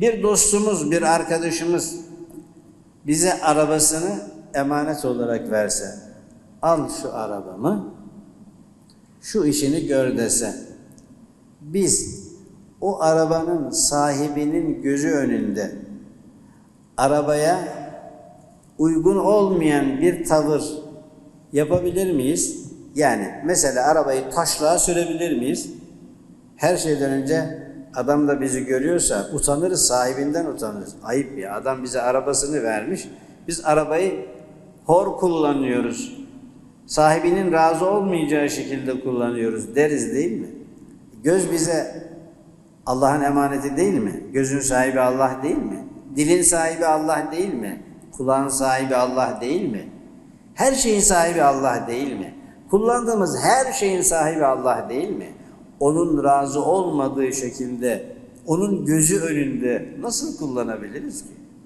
Bir dostumuz, bir arkadaşımız bize arabasını emanet olarak verse, al şu arabamı, şu işini gör dese, biz o arabanın sahibinin gözü önünde arabaya uygun olmayan bir tavır yapabilir miyiz? Yani mesela arabayı taşlığa sürebilir miyiz? Her şeyden önce adam da bizi görüyorsa utanırız, sahibinden utanırız. Ayıp ya, adam bize arabasını vermiş. Biz arabayı hor kullanıyoruz. Sahibinin razı olmayacağı şekilde kullanıyoruz deriz değil mi? Göz bize Allah'ın emaneti değil mi? Gözün sahibi Allah değil mi? Dilin sahibi Allah değil mi? Kulağın sahibi Allah değil mi? Her şeyin sahibi Allah değil mi? Kullandığımız her şeyin sahibi Allah değil mi? Onun razı olmadığı şekilde, onun gözü önünde nasıl kullanabiliriz ki?